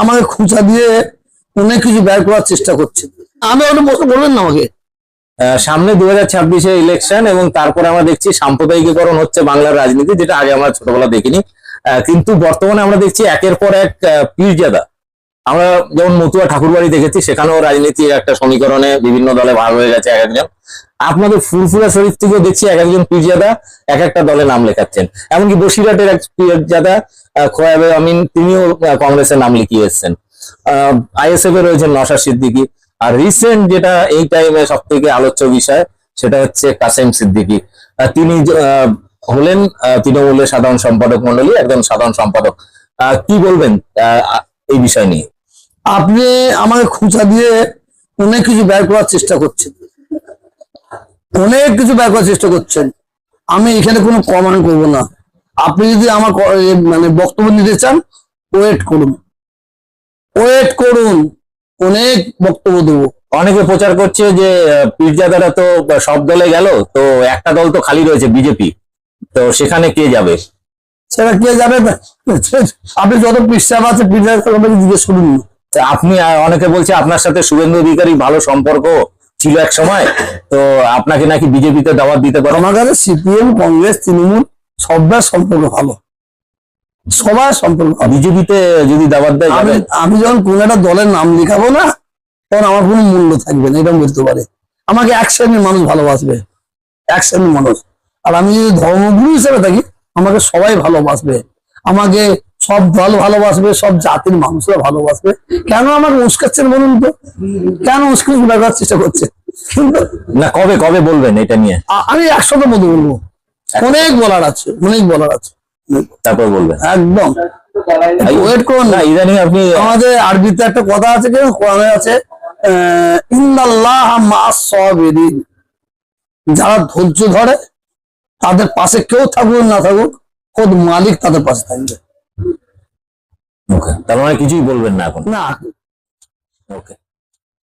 আমাকে খুঁচা দিয়ে অনেক কিছু ব্যয় করার চেষ্টা করছে। আমি ওটা প্রশ্ন বলবেন না আমাকে? সামনে দু হাজার ছাব্বিশে ইলেকশন এবং তারপরে আমরা দেখছি সাম্প্রদায়িকীকরণ হচ্ছে বাংলার রাজনীতি, যেটা আগে আমরা ছোটবেলা দেখিনি। কিন্তু বর্তমানে আমরা দেখছি একের পর এক পীরজাদা। আমরা যেমন মতুয়া ঠাকুরবাড়ি দেখেছি, সেখানেও রাজনীতির একটা সমীকরণে বিভিন্ন দলে ভাগ হয়ে গেছে এক একজন। আপনাদের ফুরফুরা শরীফ থেকেও দেখছি এক একজন পীরজাদা এক একটা দলে নাম লেখাচ্ছেন। এমনকি বসিরহাটের এক পীরজাদা খোয়াবে আমিন, তিনিও কংগ্রেসের নাম লিখিয়ে এসছেন। আইএসএফ এ রয়েছেন নশা সিদ্দিকী। আর রিসেন্ট যেটা এই টাইমে সব থেকে আলোচ্য বিষয়, সেটা হচ্ছে কাসেম সিদ্দিকী। তিনি হলেন তৃণমূলের সাধারণ সম্পাদক মন্ডলী একজন সাধারণ সম্পাদক। কি বলবেন এই বিষয় নিয়ে? আপনি আমাকে খুঁচা দিয়ে অনেক কিছু ব্যয় করার চেষ্টা করছেন। অনেক কিছু ব্যয় করার চেষ্টা করছেন। আমি এখানে কোনো কমেন্ট করব না। আপনি যদি আমার মানে বক্তব্য নিতে চান ওয়েট করুন। ওয়েট করুন। অনেক বক্তব্য দেবো। অনেকে প্রচার করছে যে পীরজাদারা তো সব দলে গেল তো একটা দল তো খালি রয়েছে বিজেপি। তো সেখানে কে যাবে? সেটা কে যাবে? আপনি যত পিসাব আছে পিসাব জিজ্ঞেস করুন। আপনি অনেকে বলছে আপনার সাথে শুভেন্দু অধিকারী ভালো সম্পর্ক ছিল এক সময় তো আপনাকে নাকি বিজেপিতে দাওয়াত দিতে পারো? আমার কাছে সিপিএম কংগ্রেস তৃণমূল সবার সম্পর্ক ভালো। সবার সম্পর্ক বিজেপিতে যদি দাওয়াত দেয় আমি আমি যখন কোন একটা দলের নাম লিখাবো না তখন আমার কোনো মূল্য থাকবে না এরকম বলতে পারে। আমাকে এক শ্রেণির মানুষ ভালোবাসবে। এক শ্রেণির মানুষ। আর আমি যদি ধর্মগুরু হিসেবে থাকি আমাকে সবাই ভালোবাসবে। আমাকে সব দল ভালোবাসবে সব জাতির মানুষরা ভালোবাসবে। কেন আমাকে উস্কাচ্ছেন বলুন তো? কেন উস্কাচ্ছেন দেখার চেষ্টা করছে না কবে কবে বলবেন এটা নিয়ে? আমি একশোটা মতো বলব। অনেক বলার আছে অনেক বলার আছে। তারপর বলবেন। একদম। ওয়েট করুন। না ইদানিং আপনি আমাদের আরবিতে একটা কথা আছে কি কোরআনে আছে সাবিরিন। যারা ধৈর্য ধরে তাদের পাশে কেউ থাকুক না থাকুক খোদ মালিক তাদের পাশে থাকবে। তার মানে কিছুই বলবেন না এখন। না। ওকে